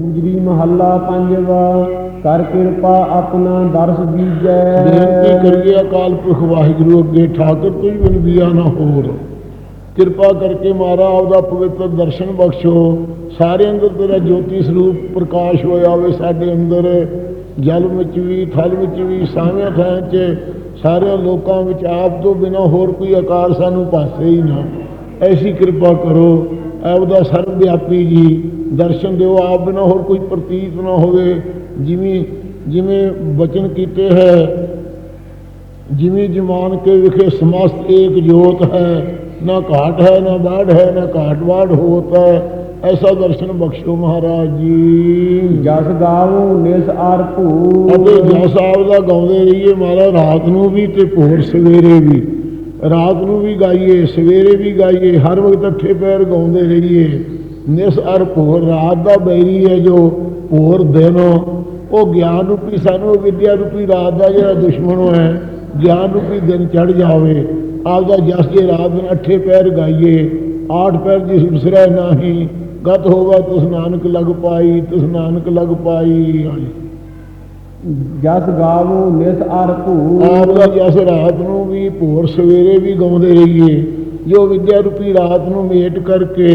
ਗੁਜਰੀ ਮਹੱਲਾ ਪੰਜਵਾ, ਕਰ ਕਿਰਪਾ ਆਪਣਾ ਦਰਸ ਦੀਜੈ ਬੇਨਤੀ ਕਰੀਏ, ਅਕਾਲ ਪੁਰਖ ਵਾਹਿਗੁਰੂ ਅੱਗੇ ਠਾਕਰ, ਕੋਈ ਬਨਵੀਆ ਨਾ ਹੋਰ। ਕਿਰਪਾ ਕਰਕੇ ਮਾਰਾ ਆਪਦਾ ਪਵਿੱਤਰ ਦਰਸ਼ਨ ਬਖਸ਼ੋ। ਸਾਰੇ ਅੰਦਰ ਤੇਰਾ ਜੋਤੀ ਸਰੂਪ ਪ੍ਰਕਾਸ਼ ਹੋਇਆ ਹੋਵੇ, ਸਾਡੇ ਅੰਦਰ। ਜਲ ਵਿੱਚ ਵੀ, ਥਲ ਵਿੱਚ ਵੀ ਸਾਵੇਂ ਥਾਂ 'ਚ ਸਾਰੇ ਲੋਕਾਂ ਵਿੱਚ ਆਪ ਤੋਂ ਬਿਨਾ ਹੋਰ ਕੋਈ ਆਕਾਰ ਸਾਨੂੰ ਪਾਸੇ ਹੀ ਨਾ। ਐਸੀ ਕਿਰਪਾ ਕਰੋ, ਆਪਦਾ ਸਰਵ ਵਿਆਪੀ ਜੀ। ਦਰਸ਼ਨ ਦਿਓ ਆਪ ਬਿਨਾ ਹੋਰ ਕੋਈ ਪ੍ਰਤੀਤ ਨਾ ਹੋਵੇ। ਜਿਵੇਂ ਜਿਵੇਂ ਬਚਨ ਕੀਤੇ ਹੈ ਜਿਵੇਂ ਜਮਾਨ ਕੇ ਵਿਖੇ ਸਮਸਤ ਏਕ ਜੋਤ ਹੈ। ਨਾ ਘਾਟ ਹੈ ਨਾ ਬਾੜ ਹੈ ਨਾ ਘਾਟ ਬਾੜ ਹੋਤ ਹੈ। ਐਸਾ ਦਰਸ਼ਨ ਬਖਸ਼ੋ ਮਹਾਰਾਜ ਜੀ। ਜਸ ਗਾਵੋ ਨਿਸ ਆਰ ਭੂ ਅਤੇ ਜੈ ਸਾਹਿਬ ਦਾ ਗਾਉਂਦੇ ਰਹੀਏ ਮਹਾਰਾਜ ਰਾਤ ਨੂੰ ਵੀ ਤੇ ਭੋਰ ਸਵੇਰੇ ਵੀ। ਰਾਤ ਨੂੰ ਵੀ ਗਾਈਏ ਸਵੇਰੇ ਵੀ ਗਾਈਏ ਹਰ ਵਕਤ ਅੱਠੇ ਪੈਰ ਗਾਉਂਦੇ ਰਹੀਏ। ਨਿਸ ਅਰ ਭੋਰ ਰਾਤ ਦਾ ਬੈਰੀ ਹੈ ਜੋ ਭੋਰ ਦਿਨ। ਉਹ ਗਿਆਨ ਰੂਪੀ ਸਾਨੂੰ ਵਿਦਿਆ ਰੂਪੀ ਰਾਤ ਦਾ ਜਿਹੜਾ ਦੁਸ਼ਮਣ ਹੈ ਗਿਆਨ ਰੂਪੀ ਦਿਨ ਚੜ ਜਾਵੇ। ਆਪਦਾ ਜਸ ਜੇ ਰਾਤ ਦਿਨ ਅੱਠੇ ਪੈਰ ਗਾਈਏ ਆਠ ਪੈਰ ਜਿਸ ਬਿਸਰੈ ਨਾਹੀ ਗਤ ਹੋਵਾ ਤਿਸ ਨਾਨਕ ਲਗ ਪਾਈ ਤਿਸ ਨਾਨਕ ਲਗ ਪਾਈ। ਜਸ ਗਾਵੋ ਨਿਸ ਆਰ ਭੂ ਆਪ ਦਾ ਜਸ ਰਾਤ ਨੂੰ ਵੀ ਭੋਰ ਸਵੇਰੇ ਵੀ ਗਾਉਂਦੇ ਰਹੀਏ ਜੋ ਵਿਦਿਆ ਰੂਪੀ ਰਾਤ ਨੂੰ ਮੇਟ ਕਰਕੇ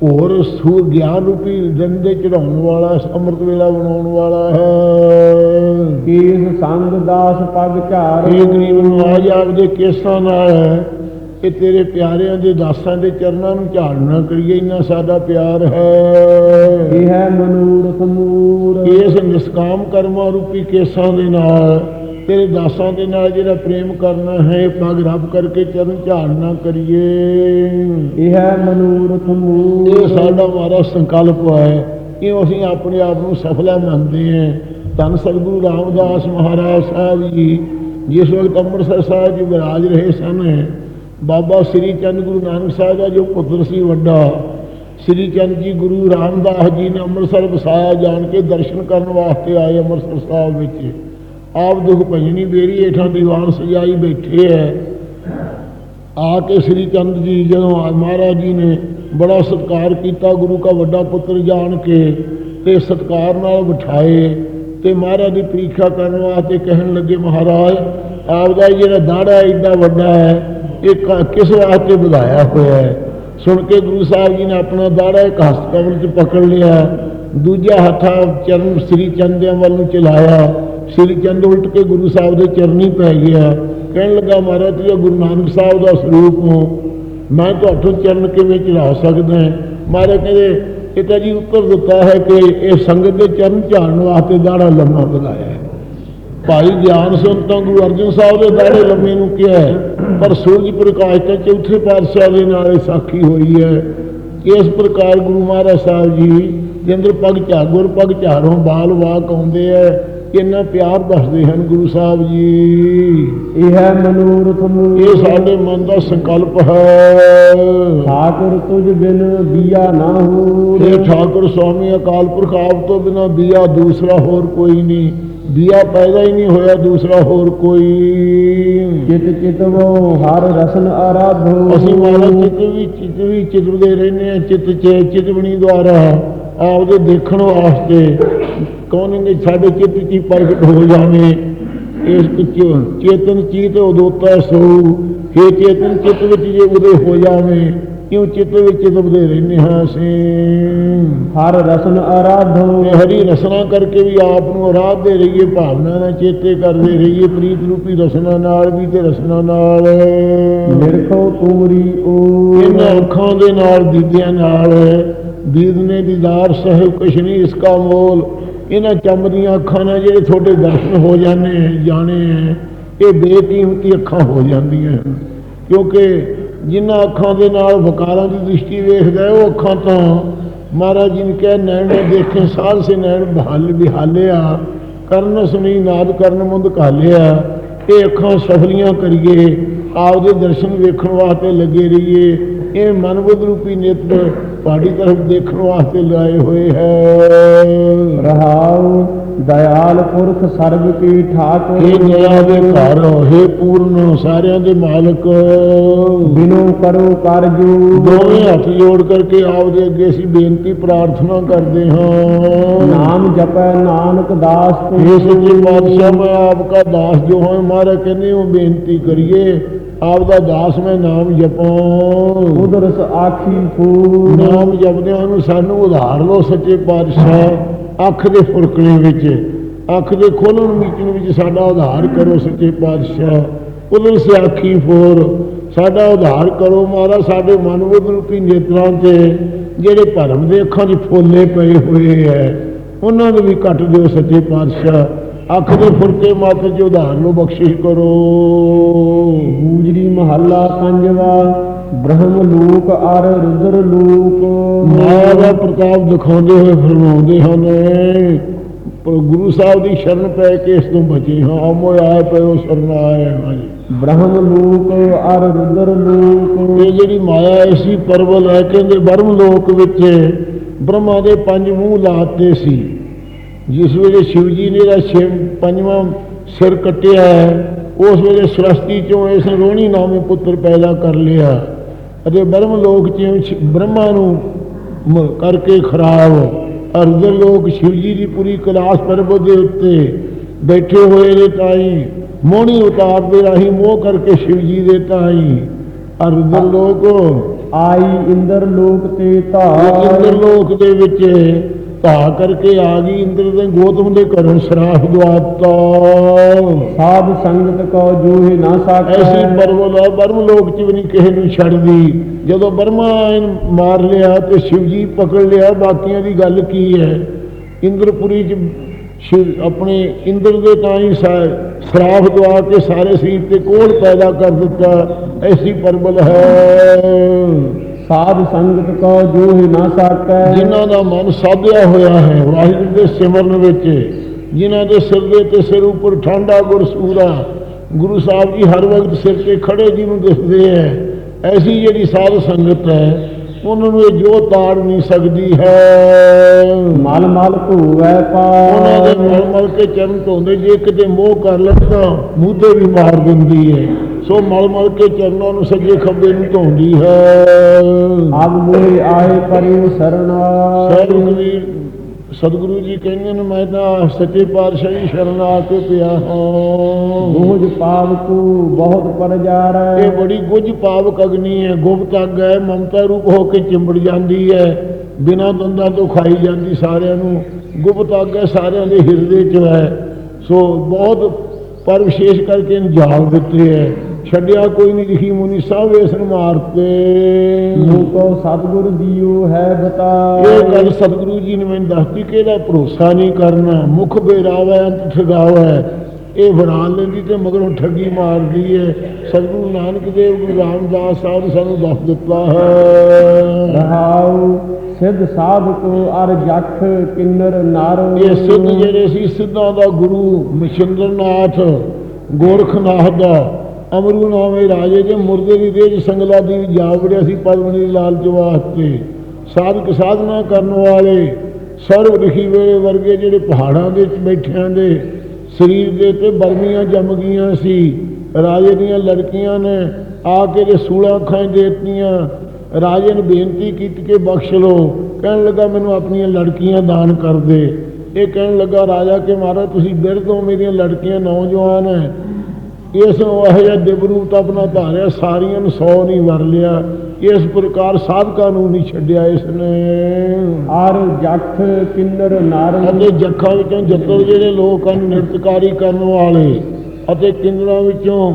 ਭੋਰ ਸੂ ਗਿਆਨ ਰੂਪੀ ਦਿਨ ਦੇ ਚੜਾਉਣ ਵਾਲਾ ਅੰਮ੍ਰਿਤ ਵੇਲਾ ਬਣਾਉਣ ਵਾਲਾ ਹੈ। ਕੀਸ ਸੰਗ ਦਾਸ ਪਗ ਝਾਰ ਇਹ ਗਰੀਬ ਨਵਾਜ ਆਪਦੇ ਕੇਸਾਂ ਨਾਲ ਹੈ। ਇਹ ਤੇਰੇ ਪਿਆਰਿਆਂ ਦੇ ਦਾਸਾਂ ਦੇ ਚਰਨਾਂ ਨੂੰ ਝਾੜਨਾ ਕਰੀਏ ਇੰਨਾ ਸਾਡਾ ਪਿਆਰ ਹੈ। ਇਹ ਹੈ ਮਨੂਰਤ ਮੂਰ ਇਸ ਨਿਸਕਾਮ ਕਰਮਾਂ ਰੂਪੀ ਕੇਸਾਂ ਦੇ ਨਾਲ ਤੇਰੇ ਦਾਸਾਂ ਦੇ ਨਾਲ ਜਿਹੜਾ ਪ੍ਰੇਮ ਕਰਨਾ ਹੈ ਪਗ ਰੱਬ ਕਰਕੇ ਚਰਨ ਝਾੜਨਾ ਕਰੀਏ। ਇਹ ਹੈ ਮਨੂਰਤ ਮੂਰ ਇਹ ਸਾਡਾ ਮਾਰਾ ਸੰਕਲਪ ਹੈ। ਕਿ ਅਸੀਂ ਆਪਣੇ ਆਪ ਨੂੰ ਸਫਲਾ ਮੰਨਦੇ ਹਾਂ। ਧੰਨ ਸਤਿਗੁਰੂ ਰਾਮਦਾਸ ਮਹਾਰਾਜ ਸਾਹਿਬ ਜੀ ਜਿਸ ਵਕਤ ਅੰਮ੍ਰਿਤਸਰ ਸਾਹਿਬ ਜੀ ਵਿਰਾਜ ਰਹੇ ਸਨ ਬਾਬਾ ਸ੍ਰੀ ਚੰਦ ਗੁਰੂ ਨਾਨਕ ਸਾਹਿਬ ਦਾ ਜੋ ਪੁੱਤਰ ਸੀ ਵੱਡਾ ਸ੍ਰੀ ਚੰਦ ਜੀ ਗੁਰੂ ਰਾਮਦਾਸ ਜੀ ਨੇ ਅੰਮ੍ਰਿਤਸਰ ਵਸਾਇਆ ਜਾਣ ਕੇ ਦਰਸ਼ਨ ਕਰਨ ਵਾਸਤੇ ਆਏ ਅੰਮ੍ਰਿਤਸਰ ਸਾਹਿਬ ਵਿੱਚ। ਆਪ ਦੁਖ ਭਜਨੀ ਦੇਰੀ ਹੇਠਾਂ ਦੀਵਾਨ ਸਜਾਈ ਬੈਠੇ ਹੈ ਆ ਕੇ ਸ੍ਰੀ ਚੰਦ ਜੀ ਜਦੋਂ ਆ- ਮਹਾਰਾਜ ਜੀ ਨੇ ਬੜਾ ਸਤਿਕਾਰ ਕੀਤਾ, ਗੁਰੂ ਦਾ ਵੱਡਾ ਪੁੱਤਰ ਜਾਣ ਕੇ ਤੇ ਸਤਿਕਾਰ ਨਾਲ ਬਿਠਾਏ ਤੇ ਮਹਾਰਾਜ ਦੀ ਪ੍ਰੀਖਿਆ ਕਰਨ ਵਾਸਤੇ ਕਹਿਣ ਲੱਗੇ, ਮਹਾਰਾਜ, ਆਪ ਦਾ ਜਿਹੜਾ ਦਾੜਾ ਐਡਾ ਵੱਡਾ ਹੈ ਇਹ ਕਿਸ ਵਾਸਤੇ ਵਧਾਇਆ ਹੋਇਆ ਹੈ ਸੁਣ ਕੇ ਗੁਰੂ ਸਾਹਿਬ ਜੀ ਨੇ ਆਪਣਾ ਦਾੜਾ ਇੱਕ ਹਸਤ ਕਮਲ 'ਚ ਪਕੜ ਲਿਆ, ਦੂਜਾ ਹੱਥਾ ਚਰਨ ਸ੍ਰੀ ਚੰਦਿਆਂ ਵੱਲ ਨੂੰ ਚਲਾਇਆ। ਸ੍ਰੀ ਚੰਦ ਉਲਟ ਕੇ ਗੁਰੂ ਸਾਹਿਬ ਦੇ ਚਰਨੀ ਪੈ ਗਿਆ। ਕਹਿਣ ਲੱਗਾ, ਮਹਾਰਾਜ ਤੁਸੀਂ ਗੁਰੂ ਨਾਨਕ ਸਾਹਿਬ ਦਾ ਸਰੂਪ ਹੋ। ਮੈਂ ਤੁਹਾਡੇ ਚਰਨ ਕਿਵੇਂ ਚੜਾ ਸਕਦਾ ਮਹਾਰਾਜ ਕਹਿੰਦੇ, ਇਹ ਤਾਂ ਜੀ ਉੱਤਰ ਦਿੱਤਾ ਹੈ ਕਿ ਇਹ ਸੰਗਤ ਦੇ ਚਰਨ ਝਾੜਨ ਵਾਸਤੇ ਦਾੜਾ ਲੰਮਾ ਬਣਾਇਆ ਹੈ। ਭਾਈ ਗਿਆਨ ਸਿੰਘ ਸੰਤਾਂ ਗੁਰੂ ਅਰਜਨ ਸਾਹਿਬ ਦੇ ਦਾੜੇ ਲੰਮੇ ਨੂੰ ਕਿਹਾ ਪਰ ਸੂਰਜ ਪ੍ਰਕਾਸ਼ ਤਾਂ ਚੌਥੇ ਪਾਤਸ਼ਾਹ ਦੇ ਨਾਲ ਇਹ ਸਾਖੀ ਹੋਈ ਹੈ। ਇਸ ਪ੍ਰਕਾਰ ਗੁਰੂ ਮਹਾਰਾਜ ਸਾਹਿਬ ਜੀ ਦੇ ਅੰਦਰ ਪਗ ਝਾੜ ਗੁਰ ਪਗ ਝਾੜੋਂ ਬਾਲ ਵਾਕ ਆਉਂਦੇ ਹੈ। ਇੰਨਾ ਪਿਆਰ ਦੱਸਦੇ ਹਨ ਗੁਰੂ ਸਾਹਿਬ ਜੀ। ਇਹ ਹੈ ਮਨੂਰਤ ਮੂਰ ਇਹ ਸਾਡੇ ਮਨ ਦਾ ਸੰਕਲਪ ਹੈ। ਠਾਕੁਰ ਤੁਝ ਬਿਨ ਦੀਆ ਨਾ ਹੋ। ਇਹ ਠਾਕੁਰ ਸਵਾਮੀ ਅਕਾਲ ਪੁਰਖ ਆਪ ਤੋਂ ਬਿਨਾ ਦੀਆ ਦੂਸਰਾ ਹੋਰ ਕੋਈ ਨਹੀਂ। ਦੀਆ ਪੈਦਾ ਹੀ ਨਹੀਂ ਹੋਇਆ ਦੂਸਰਾ ਹੋਰ ਕੋਈ। ਚਿਤ ਚਿਤਵੋ ਹਰ ਰਸਨ ਆਰਾਧੋ। ਅਸੀਂ ਮਾਰਾ ਚਿੱਤ ਵੀ ਚਿੱਤ ਵੀ ਚਿਤਵਦੇ ਰਹਿੰਦੇ ਆ ਚਿੱਤ ਚ ਚਿਤਵਣੀ ਦੁਆਰਾ ਆਪਦੇ ਦੇਖਣ ਵਾਸਤੇ। ਕੌਣ ਨੇ ਸਾਡੇ ਚਿੱਤ ਚ ਹੀ ਪ੍ਰਗਟ ਹੋ ਜਾਵੇ ਇਸ ਵਿੱਚ ਚੇਤਨ ਚੀਤ ਉਦੋਤਾ ਸੋ हे ਚੇਤਨ ਚਿੱਤ ਵਿੱਚ ਜੇ ਉਦੇ ਹੋ ਜਾਵੇ ਕਿਉਂ ਚਿੱਤ ਵਿੱਚ ਚਿਤਵਦੇ ਰਹਿੰਦੇ ਹਾਂ ਅਸੀਂ? ਹਰ ਰਸਨ ਆਰਾਧੋ। ਹਰੀ ਰਸਨਾ ਕਰਕੇ ਵੀ ਆਪ ਨੂੰ ਆਰਾਧ ਦੇ ਰਹੀਏ ਭਾਵਨਾ ਨਾਲ ਚੇਤੇ ਕਰਦੇ ਰਹੀਏ ਪ੍ਰੀਤ ਰੂਪੀ ਰਸਨਾ ਨਾਲ ਵੀ ਤੇ ਰਸਨਾ ਨਾਲ। ਨਿਰਖੋ ਤੁਮਰੀ ਓ। ਇਹਨਾਂ ਅੱਖਾਂ ਦੇ ਨਾਲ ਦੀਦਿਆਂ ਨਾਲ। ਦੀਦਨੇ ਦੀਦਾਰ ਸਹਿਬ ਕੁਛ ਨਹੀਂ ਇਸ ਕਾ ਮੋਲ। ਇਹਨਾਂ ਚਮਦੀਆਂ ਅੱਖਾਂ ਨਾਲ ਜਿਹੜੇ ਤੁਹਾਡੇ ਦਰਸ਼ਨ ਹੋ ਜਾਣੇ ਹੈ, ਜਾਣੇ ਹੈ ਇਹ ਬੇਕੀਮਤੀ ਅੱਖਾਂ ਹੋ ਜਾਂਦੀਆਂ ਕਿਉਂਕਿ ਜਿਨ੍ਹਾਂ ਅੱਖਾਂ ਦੇ ਨਾਲ ਵਕਾਰਾਂ ਦੀ ਦ੍ਰਿਸ਼ਟੀ ਵੇਖਦਾ ਉਹ ਅੱਖਾਂ ਤਾਂ ਮਹਾਰਾਜ ਜੀ ਨੇ ਕਿਹਾ ਨੈਣ ਦੇਖੇ ਸਾਲ ਸੇ ਨੈਣ ਬਹਾਲ ਬਿਹਾਲਿਆ ਕਰਨ ਸੁਣੀ ਨਾਦ ਕਰਨ ਮੁੰਦ ਕਾਲਿਆ ਇਹ ਅੱਖਾਂ ਸਫਲੀਆਂ ਕਰੀਏ ਆਪਦੇ ਦਰਸ਼ਨ ਵੇਖਣ ਵਾਸਤੇ ਲੱਗੇ ਰਹੀਏ ਇਹ ਮਨਬੁੱਧ ਰੂਪੀ ਨੇਤਰ ਪਹਾੜੀ ਤਰਫ ਦੇਖਣ ਵਾਸਤੇ ਲਾਏ ਹੋਏ ਹੈ। ਅਕਾਲ ਪੁਰਖ ਸਰਬ ਕੀ ਠਾਕ ਹੇ ਦਇਆ ਦੇ ਘਰ ਹੇ ਪੂਰਨ ਸਾਰਿਆਂ ਦੇ ਮਾਲਕ। ਬਿਨੋ ਕਰੋ ਕਰਜੂ ਦੋਵੇਂ ਹੱਥ ਜੋੜ ਕਰਕੇ ਆਪ ਦੇ ਅੱਗੇ ਅਸੀਂ ਬੇਨਤੀ ਪ੍ਰਾਰਥਨਾ ਕਰਦੇ ਹਾਂ। ਨਾਮ ਜਪੈ ਨਾਨਕ ਦਾਸ ਤੇ ਹੇ ਸੱਚੇ ਪਾਤਸ਼ਾਹ ਮੈਂ ਆਪ ਦਾ ਦਾਸ ਜੋ ਹਾਂ ਮਹਾਰਾਜ ਕਹਿੰਦੇ ਉਹ ਬੇਨਤੀ ਕਰੀਏ ਆਪ ਦਾ ਦਾਸ ਮੈਂ ਨਾਮ ਜਪਾਂ। ਉਦਰਸ ਆਖੀ ਫੂਲ। ਨਾਮ ਜਪਦੇ ਉਹਨੂੰ ਸਾਨੂੰ ਉਧਾਰ ਲੋ ਸੱਚੇ ਪਾਤਸ਼ਾਹ ਅੱਖ ਦੇ ਫੁਰਕਣੇ ਵਿੱਚ। ਅੱਖ ਦੇ ਖੋਲਣ ਮੀਚਣ ਵਿੱਚ ਸਾਡਾ ਉਧਾਰ ਕਰੋ ਸੱਚੇ ਪਾਤਸ਼ਾਹ। ਉਦੋਂ ਸਿਆਖੀ ਫੋਰ ਸਾਡਾ ਉਧਾਰ ਕਰੋ ਮਹਾਰਾਜ ਸਾਡੇ ਮਨ ਬੁੱਧ ਰੂਪੀ ਨੇਤਰਾਂ ਤੇ ਜਿਹੜੇ ਭਰਮ ਦੇ ਅੱਖਾਂ 'ਚ ਫੋਲੇ ਪਏ ਹੋਏ ਐ ਉਹਨਾਂ ਨੂੰ ਵੀ ਕੱਟ ਦਿਓ ਸੱਚੇ ਪਾਤਸ਼ਾਹ। ਅੱਖ ਦੇ ਫੁਰਕੇ ਮਾਤੇ 'ਚ ਉਧਾਰ ਨੂੰ ਬਖਸ਼ਿਸ਼ ਕਰੋ। ਗੂਜਰੀ ਮਹੱਲਾ ਪੰਜਵਾ ਬ੍ਰਹਮ ਲੋਕ ਅਰ ਰੁਦਰ ਲੋਕ। ਮਾਇਆ ਦਾ ਪ੍ਰਤਾਪ ਦਿਖਾਉਂਦੇ ਹੋਏ ਫਰਮਾਉਂਦੇ ਹਨ ਗੁਰੂ ਸਾਹਿਬ ਦੀ ਸ਼ਰਨ ਪੈ ਕੇ ਇਸ ਤੋਂ ਬਚੇ ਹਾਂ। ਆਮੋ ਆਏ ਪਇਓ ਸ਼ਰਨ ਆਏ ਹਾਂ ਜੀ। ਬ੍ਰਹਮ ਲੋਕ ਅਰ ਰੁਦਰ ਲੋਕ। ਇਹ ਜਿਹੜੀ ਮਾਇਆ ਐਸੀ ਪਰਵਲ ਹੈ ਕਹਿੰਦੇ ਬਰਮ ਲੋਕ ਵਿੱਚ ਬ੍ਰਹਮਾ ਦੇ ਪੰਜ ਮੂੰਹ ਲਾਤੇ ਸੀ। ਜਿਸ ਵੇਲੇ ਸ਼ਿਵ ਜੀ ਨੇ ਦਾ ਛੇ ਪੰਜਵਾਂ ਸਿਰ ਕੱਟਿਆ ਹੈ, ਉਸ ਵੇਲੇ ਸ੍ਰਸ਼ਟੀ ਚੋਂ ਇਸ ਰੋਣੀ ਨਾਮੇ ਪੁੱਤਰ ਪੈਦਾ ਕਰ ਲਿਆ। ਅਤੇ ਬ੍ਰਹਮ ਲੋਕ ਚ ਬ੍ਰਹਮਾ ਨੂੰ ਕਰਕੇ ਖਰਾਬ ਅਰਜਨ ਲੋਕ ਸ਼ਿਵ ਜੀ ਦੀ ਪੂਰੀ ਕਲਾਸ ਪਰਬਤ ਦੇ ਉੱਤੇ ਬੈਠੇ ਹੋਏ ਨੇ ਤਾਈ। ਮੋਹਣੀ ਉਤਾਰ ਦੇ ਰਾਹੀਂ ਮੋਹ ਕਰਕੇ ਸ਼ਿਵ ਜੀ ਦੇ ਤਾਈ। ਅਰਜਨ ਲੋਕ ਆਈ ਇੰਦਰ ਲੋਕ ਤੇ ਇੰਦਰ ਧਾਰ ਲੋਕ ਦੇ ਵਿੱਚ ਧਾ ਕਰਕੇ ਆ ਗਈ। ਇੰਦਰ ਦੇ ਗੋਤਮ ਦੇ ਘਰੋਂ ਸਰਾਫ ਦਵਾਤਾ। ਸਾਧ ਸੰਗਤ ਕੋ ਜੂਹੇ ਨਾ ਐਸੀ ਸਾਕੈ ਪਰਵਲ ਬਰਮ ਲੋਕ ਚ ਵੀ ਨਹੀਂ ਕਿਸੇ ਨੂੰ ਛੱਡਦੀ। ਜਦੋਂ ਬਰਮਾ ਮਾਰ ਲਿਆ ਤੇ ਸ਼ਿਵ ਜੀ ਪਕੜ ਲਿਆ ਬਾਕੀਆਂ ਦੀ ਗੱਲ ਕੀ ਹੈ? ਇੰਦਰਪੁਰੀ ਚ ਆਪਣੇ ਇੰਦਰ ਦੇ ਤਾਂ ਹੀ ਸਾ- ਸਰਾਫ ਦਵਾ ਕੇ ਸਾਰੇ ਸਰੀਰ ਤੇ ਕੋਲ ਪੈਦਾ ਕਰ ਦਿੱਤਾ ਐਸੀ ਪਰਬਲ ਹੈ। ਸਾਧ ਸੰਗਤ ਕੋ ਜੂਹੇ ਨਾ ਸਾਕੈ ਜਿਨ੍ਹਾਂ ਦਾ ਮਨ ਸਾਧਿਆ ਹੋਇਆ ਹੈ ਵਾਹਿਗੁਰੂ ਦੇ ਸਿਮਰਨ ਵਿੱਚ ਜਿਨ੍ਹਾਂ ਦੇ ਸਿਰ ਦੇ ਤੇ ਸਿਰ ਉੱਪਰ ਠੰਡਾ ਗੁਰ ਸੂਰਾ ਗੁਰੂ ਸਾਹਿਬ ਜੀ ਹਰ ਵਕਤ ਸਿਰ ਤੇ ਖੜੇ ਜਿਹਨੂੰ ਦਿਖਦੇ ਹੈ। ਐਸੀ ਜਿਹੜੀ ਸਾਧ ਸੰਗਤ ਹੈ ਉਹਨਾਂ ਨੂੰ ਇਹ ਜੋ ਤਾੜ ਨਹੀਂ ਸਕਦੀ ਹੈ। ਮਲ ਮਲ ਧੂਵੈ ਉਹਨਾਂ ਦੇ ਪਾਰ ਮਲ ਕੇ ਚਰਨ ਧੋਂਦੇ ਜੇ ਕਿਤੇ ਮੋਹ ਕਰ ਲੈਣ ਤਾਂ ਮੂਧੇ ਵੀ ਮਾਰ ਦਿੰਦੀ ਹੈ। ਸੋ ਮਲ ਮਲ ਕੇ ਚਰਨਾਂ ਨੂੰ ਸੱਜੇ ਖੱਬੇ ਨੂੰ ਧੋਂਦੀ ਹੈ। ਅਬ ਮੋਹਿ ਆਏ ਪਰਿਉ ਸਰਣਾ। ਜੀ ਸਤਿਗੁਰੂ ਜੀ ਕਹਿੰਦੇ ਨੇ ਮੈਂ ਤਾਂ ਸੱਚੇ ਪਾਤਸ਼ਾਹ ਸ਼ਰਨ ਆ ਕੇ ਪਿਆ ਹਾਂ। ਬੋਝ ਪਾਵਕੂ ਬਹੁਤ ਪਰਜਾਰੈ ਇਹ ਬੜੀ ਗੁੱਝ ਪਾਵਕ ਅਗਨੀ ਹੈ ਗੁਪਤ ਅੱਗ ਹੈ ਮਮਤਾ ਰੂਪ ਹੋ ਕੇ ਚਿੰਬੜ ਜਾਂਦੀ ਹੈ। ਬਿਨਾਂ ਦੰਦਾਂ ਤੋਂ ਖਾਈ ਜਾਂਦੀ ਸਾਰਿਆਂ ਨੂੰ। ਗੁਪਤ ਅੱਗ ਹੈ ਸਾਰਿਆਂ ਦੇ ਹਿਰਦੇ 'ਚ ਹੈ। ਸੋ ਬਹੁਤ ਪਰ ਵਿਸ਼ੇਸ਼ ਕਰਕੇ ਇਹਨੂੰ ਜਾਲ ਦਿੱਤੇ ਹੈ। ਛੱਡਿਆ ਕੋਈ ਨਹੀਂ ਲਿਖੀ ਮੁਨੀ ਸਭ ਇਸ ਨੂੰ ਮਾਰਤੇ ਮੂੰ ਕੋ ਸਤਿਗੁਰ ਜੀਉ ਹੈ ਬਤਾ। ਇਹ ਗੱਲ ਸਤਿਗੁਰੂ ਜੀ ਨੇ ਮੈਨੂੰ ਦੱਸਤੀ ਕਿ ਇਹਦਾ ਭਰੋਸਾ ਨਹੀਂ ਕਰਨਾ। ਮੁਖ ਬੇਰਾਵਾ ਅੰਤ ਠਗਾਵਾ। ਇਹ ਬਣਾ ਲੈਂਦੀ ਤੇ ਮਗਰੋਂ ਠੱਗੀ ਮਾਰਦੀ ਹੈ ਸਤਿਗੁਰੂ ਨਾਨਕ ਦੇਵ ਗੁਰੂ ਰਾਮਦਾਸ ਸਾਹਿਬ ਸਾਨੂੰ ਦੱਸ ਦਿੱਤਾ ਹੈ। ਰਹਾਉ ਸਿੱਧ ਸਾਧਕ ਅਰ ਜਖ ਕਿੰਨਰ ਨਰ। ਇਹ ਸਿੱਧ ਜਿਹੜੇ ਸੀ ਸਿੱਧਾਂ ਦਾ ਗੁਰੂ ਮਛਿੰਦਰਨਾਥ ਗੋਰਖਨਾਥ ਦਾ ਅਮਰੂ ਨਾਮੇ ਰਾਜੇ ਦੇ ਮੁਰਦੇ ਦੀ ਦੇਹ ਸੰਗਲਾ ਦੀ ਜਾ ਵੜਿਆ ਸੀ ਪਦਮਨੀ ਲਾਲ ਲਾਲਚ ਵਾਸਤੇ। ਸਾਧਕ ਸਾਧਨਾ ਕਰਨ ਵਾਲੇ ਸਰਵ ਰਿਖੀ ਵੇਲੇ ਵਰਗੇ ਜਿਹੜੇ ਪਹਾੜਾਂ ਦੇ ਵਿੱਚ ਬੈਠਿਆਂ ਦੇ ਸਰੀਰ ਦੇ ਤੇ ਬਰਮੀਆਂ ਜੰਮ ਗਈਆਂ ਸੀ। ਰਾਜੇ ਦੀਆਂ ਲੜਕੀਆਂ ਨੇ ਆ ਕੇ ਜੇ ਸੂਲਾਂ ਅੱਖਾਂ 'ਚ ਦੇ ਦਿੱਤੀਆਂ। ਰਾਜੇ ਨੇ ਬੇਨਤੀ ਕੀਤੀ ਕਿ ਬਖਸ਼ ਲੋ ਕਹਿਣ ਲੱਗਾ, ਮੈਨੂੰ ਆਪਣੀਆਂ ਲੜਕੀਆਂ ਦਾਨ ਕਰ ਦੇ। ਇਹ ਕਹਿਣ ਲੱਗਾ, ਰਾਜਾ ਕਿ ਮਹਾਰਾਜ, ਤੁਸੀਂ ਬਿਰਧ ਹੋ ਮੇਰੀਆਂ ਲੜਕੀਆਂ ਨੌਜਵਾਨ ਹੈ ਇਸ ਨੂੰ ਇਹ ਜਿਹਾ ਦਿਵ ਰੂਪ ਤਾਂ ਆਪਣਾ ਧਾਰਿਆ ਸਾਰੀਆਂ ਨੂੰ ਸੌ ਨਹੀਂ ਵਰ ਲਿਆ। ਇਸ ਪ੍ਰਕਾਰ ਸਾਧਕਾਂ ਨੂੰ ਨਹੀਂ ਛੱਡਿਆ ਇਸ ਨੇ ਅਰ ਜਖ ਕਿੰਨਰ ਨਰ ਅਤੇ ਜੱਖਾਂ ਵਿੱਚੋਂ ਜੱਤੋ ਜਿਹੜੇ ਲੋਕ ਹਨ ਨਿਰਤਕਾਰੀ ਕਰਨ ਵਾਲੇ ਅਤੇ ਕਿੰਨਰਾਂ ਵਿੱਚੋਂ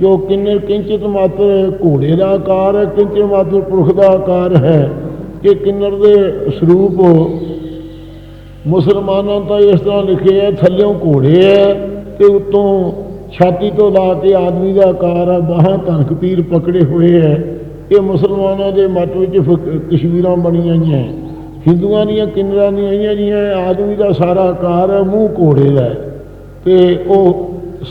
ਜੋ ਕਿੰਨਰ ਕਿੰਚਿਤ ਮਾਤਰ ਘੋੜੇ ਦਾ ਆਕਾਰ ਹੈ ਕਿੰਚਿਤ ਮਾਤਰ ਪੁਰਖ ਦਾ ਆਕਾਰ ਹੈ ਕਿ ਕਿੰਨਰ ਦੇ ਸਰੂਪ ਮੁਸਲਮਾਨਾਂ ਤਾਂ ਇਸ ਤਰ੍ਹਾਂ ਲਿਖੇ ਹੈ ਥੱਲਿਓਂ ਘੋੜੇ ਹੈ ਤੇ ਉੱਤੋਂ ਛਾਤੀ ਤੋਂ ਲਾ ਕੇ ਆਦਮੀ ਦਾ ਆਕਾਰ ਹੈ ਬਾਹਾਂ ਧਨਕ ਪੀਰ ਪਕੜੇ ਹੋਏ ਹੈ ਇਹ ਮੁਸਲਮਾਨਾਂ ਦੇ ਮੱਤ ਵਿੱਚ ਫਕ- ਤਸਵੀਰਾਂ ਬਣੀਆਂ ਹੋਈਆਂ ਹਿੰਦੂਆਂ ਦੀਆਂ ਕਿੰਨਰਾਂ ਦੀਆਂ ਆਈਆਂ ਜੀਆਂ ਆਦਮੀ ਦਾ ਸਾਰਾ ਆਕਾਰ ਹੈ ਮੂੰਹ ਘੋੜੇ ਦਾ ਹੈ ਤੇ ਉਹ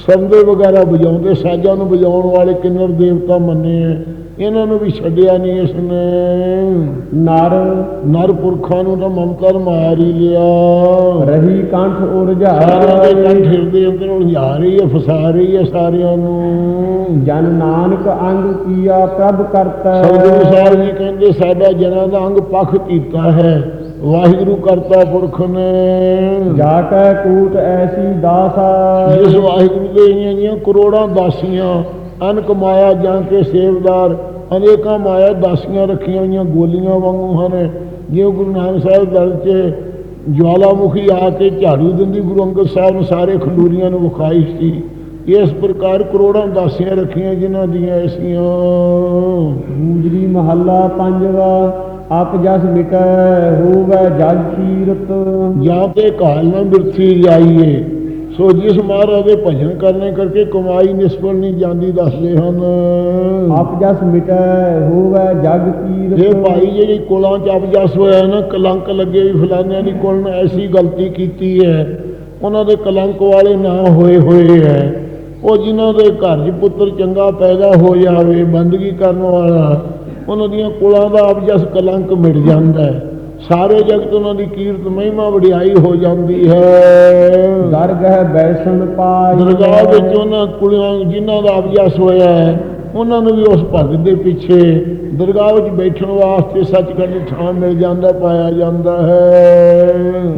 ਸੰਦੇ ਵਗੈਰਾ ਵਜਾਉਂਦੇ, ਸਾਜ਼ਾਂ ਨੂੰ ਵਜਾਉਣ ਵਾਲੇ ਕਿੰਨਰ ਦੇਵਤਾ ਮੰਨੇ ਹੈ ਇਹਨਾਂ ਨੂੰ ਵੀ ਛੱਡਿਆ ਨਹੀਂ ਇਸਨੇ। ਨਰ। ਨਰ ਪੁਰਖਾਂ ਨੂੰ ਤਾਂ ਮਮਤਾ ਨੇ ਮਾਰ ਹੀ ਲਿਆ। ਰਹੀ ਕੰਠ ਸਾਰਿਆਂ ਦੇ ਕੰਠ ਹਿਰਦੇ ਅੰਦਰ ਉਲਝਾ ਰਹੀ ਹੈ ਫਸਾ ਰਹੀ ਹੈ ਸਾਰਿਆਂ ਨੂੰ। ਜਨ ਨਾਨਕ ਅੰਗ ਕੀਆ ਪ੍ਰਭ ਕਰਤਾ। ਸਤਿਗੁਰੂ ਸਾਹਿਬ ਜੀ ਕਹਿੰਦੇ ਸਾਡਾ ਜਨਾਂ ਦਾ ਅੰਗ ਪੱਖ ਕੀਤਾ ਹੈ। ਵਾਹਿਗੁਰੂ ਕਰਤਾ ਪੁਰਖ ਨੇ। ਜਾ ਕੈ ਕੂਟ ਐਸੀ ਦਾਸਾ। ਜਿਸ ਵਾਹਿਗੁਰੂ ਦੇ ਇੰਨੀਆਂ ਕਰੋੜਾਂ ਦਾਸੀਆਂ ਅਨਕ ਮਾਇਆ ਜਾਂ ਕੇ ਸੇਵਦਾਰ ਅਨੇਕਾਂ ਮਾਇਆ ਦਾਸੀਆਂ ਰੱਖੀਆਂ ਹੋਈਆਂ ਗੋਲੀਆਂ ਵਾਂਗੂ ਹਨ। ਜਿਉਂ ਗੁਰੂ ਨਾਨਕ ਸਾਹਿਬ ਦਲ 'ਚ ਜਵਾਲਾਮੁਖੀ ਆ ਕੇ ਝਾੜੂ ਦਿੰਦੀ ਗੁਰੂ ਅੰਗਦ ਸਾਹਿਬ ਨੂੰ ਸਾਰੇ ਖੰਡੂਰੀਆਂ ਨੂੰ ਵਿਖਾਈ ਸੀ। ਇਸ ਪ੍ਰਕਾਰ ਕਰੋੜਾਂ ਦਾਸੀਆਂ ਰੱਖੀਆਂ ਜਿਨ੍ਹਾਂ ਦੀਆਂ ਐਸੀਆਂ ਗੂਜਰੀ ਮਹੱਲਾ ਪੰਜਵਾ ਆਪ ਜਸ ਮਿਟੈ ਹੋਵੈ ਜਗ ਕੀਰਤ ਜਾਂ ਤੇ ਕਾਲ ਨਾ ਬਿਰਥੀ ਜਾਈਏ। ਸੋ ਜਿਸ ਮਹਾਰਾਜ ਦੇ ਭਜਨ ਕਰਨੇ ਕਰਕੇ ਕਮਾਈ ਨਿਸਫਲ ਨਹੀਂ ਜਾਂਦੀ ਦੱਸਦੇ ਹਨ। ਆਪ ਜਸ ਮਿਟੈ ਹੋਵੈ ਜਗ ਕੀਰਤ। ਇਹ ਭਾਈ ਜਿਹੜੀ ਕੁਲਾਂ ਚ ਅਪਜਸ ਹੋਇਆ ਨਾ ਕਲੰਕ ਲੱਗੇ ਵੀ ਫਲਾਨਿਆਂ ਦੀ ਕੁਲ ਨੇ ਐਸੀ ਗਲਤੀ ਕੀਤੀ ਹੈ। ਉਹਨਾਂ ਦੇ ਕਲੰਕ ਵਾਲੇ ਨਾ ਹੋਏ ਹੋਏ ਹੈ। ਉਹ ਜਿਨ੍ਹਾਂ ਦੇ ਘਰ 'ਚ ਪੁੱਤਰ ਚੰਗਾ ਪੈਦਾ ਹੋ ਜਾਵੇ ਬੰਦਗੀ ਕਰਨ ਵਾਲਾ ਉਹਨਾਂ ਦੀਆਂ ਕੁਲਾਂ ਦਾ ਅਪਜਸ ਕਲੰਕ ਮਿਟ ਜਾਂਦਾ ਹੈ। ਸਾਰੇ ਜਗਤ ਉਹਨਾਂ ਦੀ ਕੀਰਤ ਮਹਿਮਾ ਵਡਿਆਈ ਹੋ ਜਾਂਦੀ ਹੈ। ਦਰਗਹਿ ਬੈਸਣ ਪਾਈ ਦਰਗਾਹ ਵਿੱਚ ਉਹਨਾਂ ਕੁੜੀਆਂ ਜਿਨ੍ਹਾਂ ਦਾ ਅਭਿਆਸ ਹੋਇਆ ਹੈ ਉਹਨਾਂ ਨੂੰ ਵੀ ਉਸ ਭਗਤ ਦੇ ਪਿੱਛੇ ਦਰਗਾਹ ਵਿੱਚ ਬੈਠਣ ਵਾਸਤੇ ਸੱਚਖੰਡ ਥਾਂ ਮਿਲ ਜਾਂਦਾ ਪਾਇਆ ਜਾਂਦਾ ਹੈ।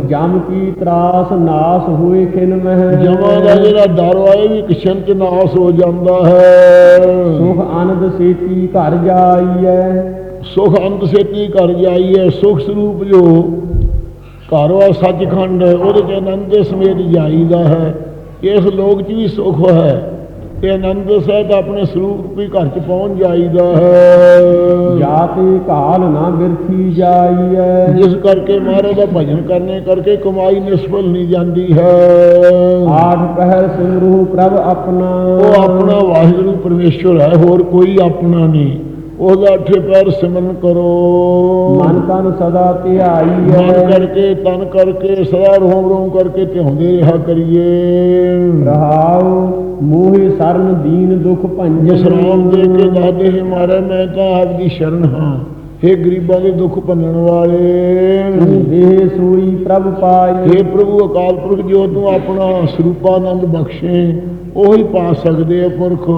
ਜਮ ਕੀ ਤਰਾਸ ਨਾਸ ਹੋਏ ਖਿਨ ਮਹਿ। ਜਮਾਂ ਦਾ ਜਿਹੜਾ ਡਰ ਆਏ ਵੀ ਕਿਸ਼ਨ ਚ ਨਾਸ ਹੋ ਜਾਂਦਾ ਹੈ। ਸੁਖ ਆਨੰਦ ਸੇਤੀ ਘਰ ਜਾਈਐ। ਸੁਖ ਅੰਤ ਸੇਤੀ ਕਰ ਜਾਈਏ ਸੁਖ ਸਰੂਪ ਜੋ ਘਰ ਵਾ ਸੱਚਖੰਡ ਉਹਦੇ ਚ ਆਨੰਦ ਦੇ ਸਮੇਤ ਜਾਈਦਾ ਹੈ। ਇਸ ਲੋਕ ਚ ਵੀ ਸੁਖ ਹੈ ਤੇ ਆਨੰਦ ਸਹਿਤ ਆਪਣੇ ਸਰੂਪ ਵੀ ਘਰ ਚ ਪਹੁੰਚ ਜਾਈਦਾ ਹੈ। ਜਾਤੀ ਕਾਲ ਨਾ ਬਿਰਥੀ ਜਾਈਐ ਜਿਸ ਕਰਕੇ ਮਹਾਰਾਜ ਦਾ ਭਜਨ ਕਰਨੇ ਕਰਕੇ ਕਮਾਈ ਨਿਸਫਲ ਨਹੀਂ ਜਾਂਦੀ ਹੈ। ਆਠ ਪਹਿਰ ਸਿਮਰੂ ਪ੍ਰਭ ਆਪਣਾ। ਉਹ ਆਪਣਾ ਵਾਹਿਗੁਰੂ ਪਰਮੇਸ਼ਵਰ ਹੈ ਹੋਰ ਕੋਈ ਆਪਣਾ ਨਹੀਂ। ਉਹਦਾ ਅੱਠੇ ਪੈਰ ਸਿਮਰਨ ਕਰੋ। ਮਨ ਤਨ ਸਦਾ ਮਨ ਧਿਆਈਐ ਕਰਕੇ ਤਨ ਕਰਕੇ ਸਦਾ ਰੋਮ ਰੋਮ ਕਰਕੇ ਧਿਆਉਂਦੇ ਰਿਹਾ ਕਰੀਏ। ਰਹਾਉ ਮੋਹਿ ਸਰਨ ਦੀਨ ਦੁਖ ਭੰਜਨ। ਵਿਸਰਾਮ ਦੇ ਕੇ ਦਾਦੇ ਹੈ ਮਾਰੇ ਮੈਂ ਤਾਂ ਆਪ ਦੀ ਸ਼ਰਨ ਹਾਂ। हे ਗਰੀਬਾਂ ਦੇ ਦੁੱਖ ਭੰਨਣ ਵਾਲੇ। ਦੇਹ ਸੋਈ ਪ੍ਰਭ ਪਾਈ। हे ਪ੍ਰਭੂ ਅਕਾਲ ਪੁਰਖ ਜੋ ਤੂੰ ਆਪਣਾ ਸਰੂਪਾਨੰਦ ਬਖਸ਼ੇ ਉਹੀ ਪਾ ਸਕਦੇ ਆ ਪੁਰਖ।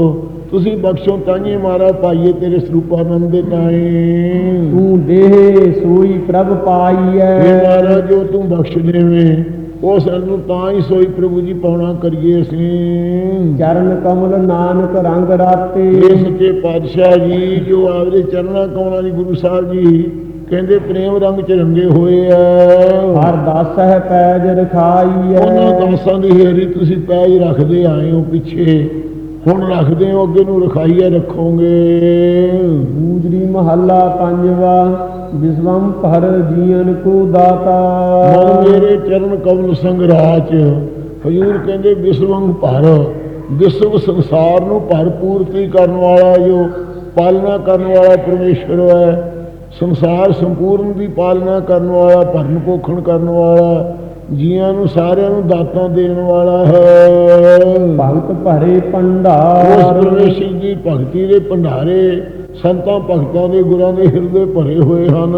ਤੁਸੀਂ ਬਖਸ਼ੋ ਤਾਂਹੀ ਮਾਰਾ ਪਾਈਏ ਤੇਰੇ ਸਰੂਪਾਨੰਦ ਦੇ ਤਾਏ ਤੂੰ ਦੇਹ ਸੋਈ ਪ੍ਰਭ ਪਾਈਐ। ਮਹਾਰਾਜ ਜੋ ਤੂੰ ਬਖਸ਼ ਦੇਵੇਂ। ਉਹ ਸਾਨੂੰ ਤਾਂ ਹੀ ਸੋਈ ਪ੍ਰਭੂ ਜੀ ਪਾਉਣਾ ਕਰੀਏ ਅਸੀਂ। ਚਰਨ ਕਮਲ ਨਾਨਕ ਰੰਗ ਰਾਤੇ। ਇਹ ਸੱਚੇ ਪਾਤਸ਼ਾਹ ਜੀ ਜੋ ਆਪਦੇ ਚਰਨਾਂ ਕਮਲਾਂ ਦੀ ਗੁਰੂ ਸਾਹਿਬ ਜੀ ਕਹਿੰਦੇ ਪ੍ਰੇਮ ਰੰਗ ਚ ਰੰਗੇ ਹੋਏ ਆ ਹਰ ਦਾਸ ਹੈ ਪੈਜ ਰਖਾਈਐ। ਉਹਨਾਂ ਦਾਸਾਂ ਦੀ ਹੇਰੀ ਤੁਸੀਂ ਪੈਜ ਰੱਖਦੇ ਆਏ ਹੋ ਪਿੱਛੇ। ਹੁਣ ਰੱਖਦੇ ਹੋ ਅੱਗੇ ਨੂੰ ਰਖਾਈਏ ਰੱਖੋਗੇ। ਗੂਜਰੀ ਮਹੱਲਾ ਪੰਜਵਾ ਵਿਸਵੰ ਭਰ ਜੀਵਨ ਕੋ ਦਾਤਾ। ਮਨ ਮੇਰੇ ਚਰਨ ਕਮਲ ਸੰਗਰਾਚ ਹਜੂਰ ਕਹਿੰਦੇ ਵਿਸ਼ਵੰਗ ਭਰ। ਵਿਸ਼ਵ ਸੰਸਾਰ ਨੂੰ ਭਰਪੂਰਤੀ ਕਰਨ ਵਾਲਾ ਜੋ ਪਾਲਣਾ ਕਰਨ ਵਾਲਾ ਪਰਮੇਸ਼ਰ ਹੈ। ਸੰਸਾਰ ਸੰਪੂਰਨ ਦੀ ਪਾਲਣਾ ਕਰਨ ਵਾਲਾ ਭਰਨ ਪੋਖਣ ਕਰਨ ਵਾਲਾ। ਜੀਆਂ ਨੂੰ ਸਾਰਿਆਂ ਨੂੰ ਦਾਤਾਂ ਦੇਣ ਵਾਲਾ ਹੈ। ਭਗਤ ਭਰੇ ਉਸ ਭੰਡਾਰ ਪਰਮੇਸ਼ਰ ਦੀ ਭਗਤੀ ਦੇ ਭੰਡਾਰੇ ਸੰਤਾਂ ਭਗਤਾਂ ਦੇ ਗੁਰਾਂ ਦੇ ਹਿਰਦੇ ਭਰੇ ਹੋਏ ਹਨ।